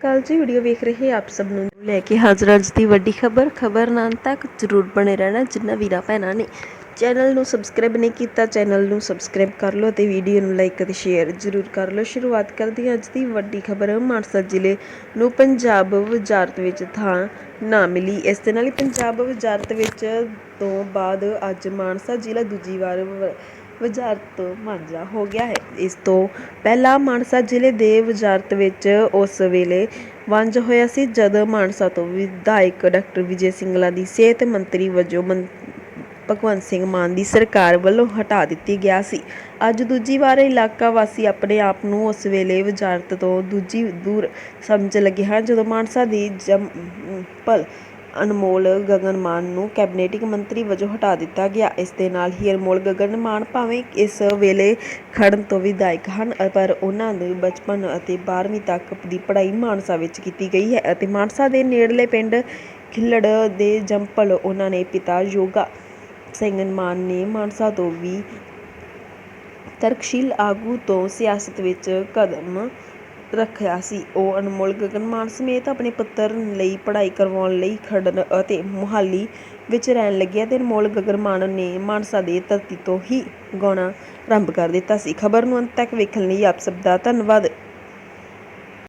ਕੱਲ ਜੀ ਵੀਡੀਓ ਵੇਖ ਰਹੇ ਆਪ ਸਭ ਨੂੰ ਲੈ ਕੇ ਹਾਜ਼ਰ ਅੱਜ ਦੀ ਵੱਡੀ ਖਬਰ। ਖਬਰ ਨਾਲ ਤੱਕ ਜ਼ਰੂਰ ਬਣੇ ਰਹਿਣਾ, ਜਿੰਨਾ ਵੀਰਾ ਭੈਣਾਂ ਨੇ। ਚੈਨਲ ਨੂੰ ਸਬਸਕ੍ਰਾਈਬ ਨਹੀਂ ਕੀਤਾ, ਚੈਨਲ ਨੂੰ ਸਬਸਕ੍ਰਾਈਬ ਕਰ ਲਓ ਅਤੇ ਵੀਡੀਓ ਨੂੰ ਲਾਈਕ ਅਤੇ ਸ਼ੇਅਰ ਜ਼ਰੂਰ ਕਰ ਲਓ। ਸ਼ੁਰੂਆਤ ਕਰਦੇ ਹਾਂ ਅੱਜ ਦੀ ਵੱਡੀ ਖਬਰ। ਮਾਨਸਾ ਜ਼ਿਲ੍ਹੇ ਨੂੰ ਪੰਜਾਬ ਵਜ਼ਾਰਤ ਵਿੱਚ ਥਾਂ ਨਾ ਮਿਲੀ। ਇਸ ਦੇ ਨਾਲ ਹੀ ਪੰਜਾਬ ਵਜ਼ਾਰਤ ਵਿੱਚ ਤੋਂ ਬਾਅਦ ਅੱਜ ਮਾਨਸਾ ਜ਼ਿਲ੍ਹਾ ਦੂਜੀ ਵਾਰ ਵਜ਼ਾਰਤ ਮਾਂਜਾ ਹੋ ਗਿਆ ਹੈ। ਇਸ ਤੋਂ ਪਹਿਲਾਂ ਮਾਨਸਾ ਜ਼ਿਲ੍ਹੇ ਦੇ ਵਜ਼ਾਰਤ ਵਿੱਚ ਉਸ ਵੇਲੇ ਵੰਜ ਹੋਇਆ ਸੀ, ਜਦ ਮਾਨਸਾ ਤੋਂ ਵਿਧਾਇਕ ਡਾਕਟਰ ਵਿਜੇ ਸਿੰਗਲਾ ਦੀ ਸਿਹਤ ਮੰਤਰੀ ਵਜੋਂ ਭਗਵੰਤ ਸਿੰਘ ਮਾਨ ਦੀ ਸਰਕਾਰ ਵੱਲੋਂ ਹਟਾ ਦਿੱਤੀ ਗਿਆ ਸੀ। ਅੱਜ ਦੂਜੀ ਵਾਰ ਇਲਾਕਾ ਵਾਸੀ ਆਪਣੇ ਆਪ ਨੂੰ ਉਸ ਵੇਲੇ ਵਜ਼ਾਰਤ ਤੋਂ ਦੂਜੀ ਦੂਰ ਸਮਝ ਲੱਗੇ ਹਨ, ਜਦੋਂ ਮਾਨਸਾ ਦੀ ਜੰਪਲ ਅਨਮੋਲ ਗਗਨ ਮਾਨ ਨੂੰ ਕੈਬਨਿਟ ਮੰਤਰੀ ਵਜੋਂ ਹਟਾ ਦਿੱਤਾ ਗਿਆ। ਇਸ ਦੇ ਨਾਲ ਹੀ ਅਨਮੋਲ ਗਗਨ ਮਾਨ ਭਾਵੇਂ ਇਸ ਵੇਲੇ ਖੜਨ ਤੋਂ ਵਿਧਾਇਕ ਹਨ, ਪਰ ਉਹਨਾਂ ਦੇ ਬਚਪਨ ਅਤੇ 12ਵੀਂ ਤੱਕ ਦੀ ਪੜ੍ਹਾਈ ਮਾਨਸਾ ਵਿੱਚ ਕੀਤੀ ਗਈ ਹੈ ਅਤੇ ਮਾਨਸਾ ਦੇ ਨੇੜਲੇ ਪਿੰਡ ਖਿੱਲੜ ਦੇ ਜੰਪਲ ਉਹਨਾਂ ਦੇ ਪਿਤਾ ਯੋਗਾ ਸਿੰਘ ਮਾਨ ਨੇ ਮਾਨਸਾ ਤੋਂ ਵੀ ਤਰਕਸ਼ੀਲ ਆਗੂ ਤੋਂ ਸਿਆਸਤ ਵਿੱਚ ਕਦਮ ਰੱਖਿਆ ਸੀ। ਉਹ ਅਨਮੋਲ ਗਗਨ ਮਾਨ ਸਮੇਤ ਆਪਣੇ ਪੁੱਤਰ ਲਈ ਪੜ੍ਹਾਈ ਕਰਵਾਉਣ ਲਈ ਖੜਨ ਅਤੇ ਮੁਹਾਲੀ ਵਿੱਚ ਰਹਿਣ ਲੱਗਿਆ ਅਤੇ ਅਨਮੋਲ ਗਗਨ ਮਾਨ ਨੇ ਮਾਨਸਾ ਦੇ ਧਰਤੀ ਤੋਂ ਹੀ ਗਾਉਣਾ ਆਰੰਭ ਕਰ ਦਿੱਤਾ ਸੀ। ਖਬਰ ਨੂੰ ਅੰਤ ਤੱਕ ਵੇਖਣ ਲਈ ਆਪ ਸਭ ਦਾ ਧੰਨਵਾਦ।